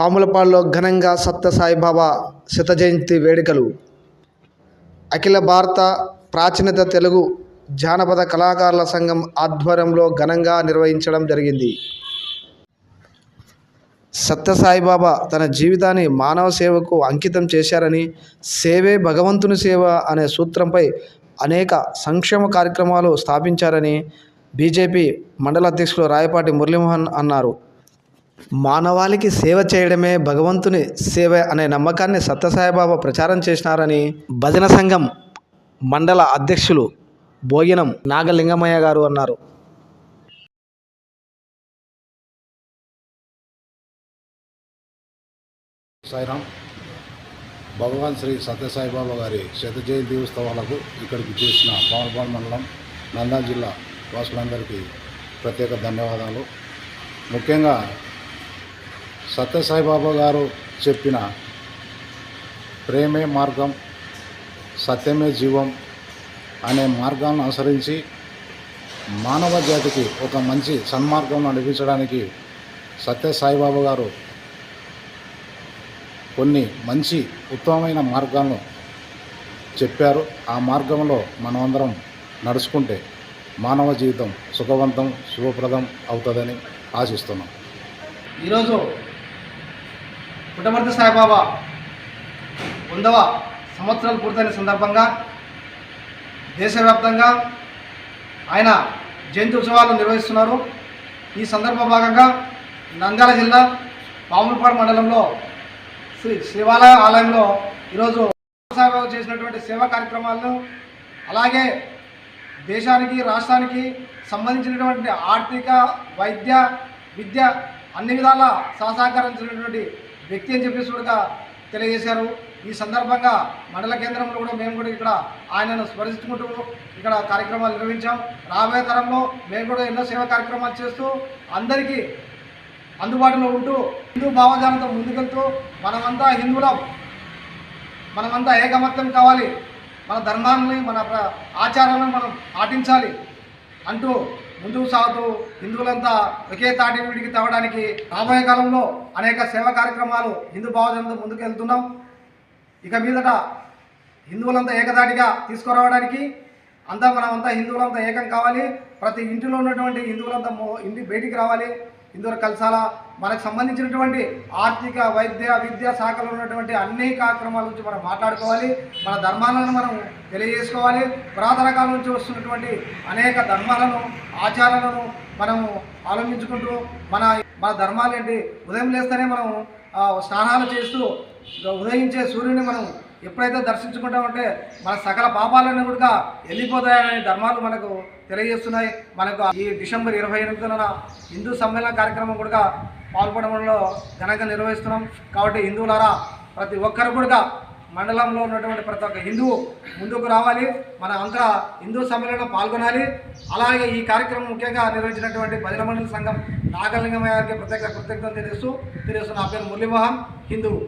పాములపాడులో ఘనంగా సత్య సాయిబాబా శత జయంతి వేడుకలు. అఖిల భారత ప్రాచీనత తెలుగు జానపద కళాకారుల సంఘం ఆధ్వర్యంలో ఘనంగా నిర్వహించడం జరిగింది. సత్యసాయిబాబా తన జీవితాన్ని మానవ సేవకు అంకితం చేశారని సేవే భగవంతుని సేవ అనే సూత్రంపై అనేక సంక్షేమ కార్యక్రమాలు స్థాపించారని బీజేపీ మండల అధ్యక్షులు రాయపాటి మురళీమోహన్ అన్నారు. మానవాళికి సేవ చేయడమే భగవంతుని సేవ అనే నమ్మకాన్ని సత్యసాయిబాబా ప్రచారం చేసినారని భజన సంఘం మండల అధ్యక్షులు భోగినం నాగలింగమయ్య గారు అన్నారు. సాయిరామ్ భగవాన్ శ్రీ సత్యసాయిబాబా గారి శత జయంతి ఉత్సవాలకు ఇక్కడికి చేసిన పాల్పాల్ మండలం నందా జిల్లా వాసులందరికీ ప్రత్యేక ధన్యవాదాలు. ముఖ్యంగా సత్యసాయిబాబా గారు చెప్పిన ప్రేమే మార్గం సత్యమే జీవం అనే మార్గాన్ని అనుసరించి మానవ జాతికి ఒక మంచి సన్మార్గం నడిపించడానికి సత్యసాయిబాబా గారు కొన్ని మంచి ఉత్తమమైన మార్గాలను చెప్పారు. ఆ మార్గంలో మనమందరం నడుచుకుంటే మానవ జీవితం సుఖవంతం శుభప్రదం అవుతుందని ఆశిస్తున్నాం. ఈరోజు పుట్టమర్తి సాయిబాబా వందవ సంవత్సరాలు పూర్తయిన సందర్భంగా దేశవ్యాప్తంగా ఆయన జయంతి ఉత్సవాలు నిర్వహిస్తున్నారు. ఈ సందర్భ భాగంగా నంద్యాల జిల్లా పాములపాడు మండలంలో శ్రీ శివాలయ ఆలయంలో ఈరోజు సాయిబాబు చేసినటువంటి సేవా కార్యక్రమాలను అలాగే దేశానికి రాష్ట్రానికి సంబంధించినటువంటి ఆర్థిక వైద్య విద్య అన్ని విధాల సహసహకరించినటువంటి వ్యక్తి అని చెప్పేసి కూడా తెలియజేశారు. ఈ సందర్భంగా మండల కేంద్రంలో కూడా మేము కూడా ఇక్కడ ఆయనను స్మరించుకుంటూ ఇక్కడ కార్యక్రమాలు నిర్వహించాం. రాబోయే తరంలో మేము కూడా ఎన్నో సేవా కార్యక్రమాలు చేస్తూ అందరికీ అందుబాటులో ఉంటూ హిందూ భావజాలంతో ముందుకెళ్తూ మనమంతా హిందువులం. మనమంతా ఏకమత్యం కావాలి. మన ధర్మాన్ని మన ఆచారాలను మనం పాటించాలి అంటూ ముందుకు సాగుతూ హిందువులంతా ఒకే తాటి వీడికి తవ్వడానికి రాబోయే కాలంలో అనేక సేవా కార్యక్రమాలు హిందూ భావజనంతో ముందుకు వెళ్తున్నాం ఇక మీదట హిందువులంతా ఏకదాటిగా తీసుకురావడానికి అంతా మనమంతా హిందువులంతా ఏకం కావాలి. ప్రతి ఇంటిలో ఉన్నటువంటి హిందువులంతా ఇంటి బయటికి రావాలి. హిందువులు కలిసాలా మనకు సంబంధించినటువంటి ఆర్థిక వైద్య విద్యా శాఖలో ఉన్నటువంటి అన్ని కార్యక్రమాల గురించి మనం మాట్లాడుకోవాలి. మన ధర్మాలను మనం తెలియజేసుకోవాలి. పురాతన కాలం నుంచి వస్తున్నటువంటి అనేక ధర్మాలను ఆచారాలను మనము ఆలోచించుకుంటూ మన మన ధర్మాలు ఏంటి? ఉదయం లేస్తేనే మనం స్నానాలు చేస్తూ ఉదయించే సూర్యుని మనం ఎప్పుడైతే దర్శించుకుంటామంటే మన సకల పాపాలన్నీ కూడా వెళ్ళిపోతాయనే ధర్మాలు మనకు తెలియజేస్తున్నాయి. మనకు ఈ డిసెంబర్ ఇరవై ఎనిమిదిన హిందూ సమ్మేళన కార్యక్రమం కూడా పాల్గొనడంలో ఘనంగా నిర్వహిస్తున్నాం. కాబట్టి హిందువులారా ప్రతి ఒక్కరు కూడా మండలంలో ఉన్నటువంటి ప్రతి ఒక్క హిందువు ముందుకు రావాలి. మన అంతా హిందూ సమ్మేళనంలో పాల్గొనాలి. అలాగే ఈ కార్యక్రమం ముఖ్యంగా నిర్వహించినటువంటి భజన మండలి సంఘం నాగలింగమయ్య గారికి ప్రత్యేక కృతజ్ఞతలు తెలుస్తూ తెలుస్తున్న నా పేరు మురళీమోహన్. హిందువు